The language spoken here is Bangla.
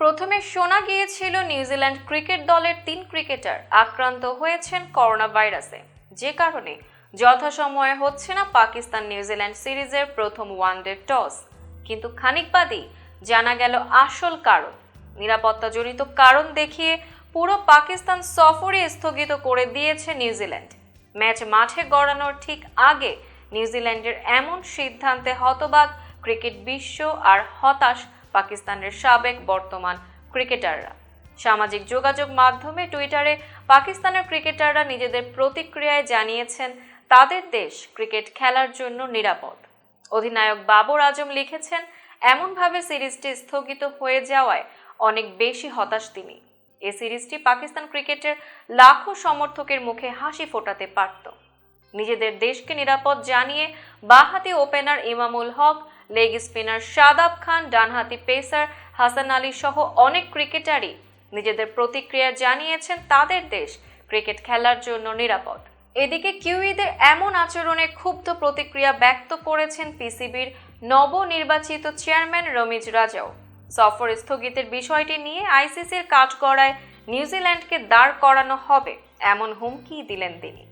প্রথমে শোনা গিয়েছিল নিউজিল্যান্ড ক্রিকেট দলের তিন ক্রিকেটার আক্রান্ত হয়েছেন করোনা ভাইরাসে যে কারণে যথাসময়ে হচ্ছে না পাকিস্তান নিউজিল্যান্ড সিরিজের প্রথম ওয়ানডে টস। কিন্তু খানিক বাদেই জানা গেল আসল কারণ। নিরাপত্তাজনিত কারণ দেখিয়ে পুরো পাকিস্তান সফরই স্থগিত করে দিয়েছে নিউজিল্যান্ড। ম্যাচ মাঠে গড়ানোর ঠিক আগে নিউজিল্যান্ডের এমন সিদ্ধান্তে হতবাক ক্রিকেট বিশ্ব আর হতাশ পাকিস্তানের সাবেক বর্তমান ক্রিকেটাররা। সামাজিক যোগাযোগ মাধ্যমে টুইটারে পাকিস্তানের ক্রিকেটাররা নিজেদের প্রতিক্রিয়ায় জানিয়েছেন, তাদের দেশ ক্রিকেট খেলার জন্য নিরাপদ। অধিনায়ক বাবর আজম লিখেছেন, এমনভাবে সিরিজটি স্থগিত হয়ে যাওয়ায় অনেক বেশি হতাশ তিনি। এ সিরিজটি পাকিস্তান ক্রিকেটের লাখো সমর্থকের মুখে হাসি ফোটাতে পারত। নিজেদের দেশকে নিরাপদ জানিয়ে বাঁহাতি opener Imamul Haq leg spinner Shadab Khan, ডানহাতি পেসার হাসান আলী সহ অনেক ক্রিকেটারই নিজেদের প্রতিক্রিয়া জানিয়েছেন তাদের দেশ ক্রিকেট খেলার জন্য নিরাপদ। এদিকে কিউইদের এমন আচরণে ক্ষুব্ধ প্রতিক্রিয়া ব্যক্ত করেছেন পিসিবির নবনির্বাচিত চেয়ারম্যান রমিজ রাজাও। সফর স্থগিতের বিষয়টি নিয়ে আইসিসির কাঠগড়ায় নিউজিল্যান্ডকে দাঁড় করানো হবে, এমন হুমকি দিলেন তিনি।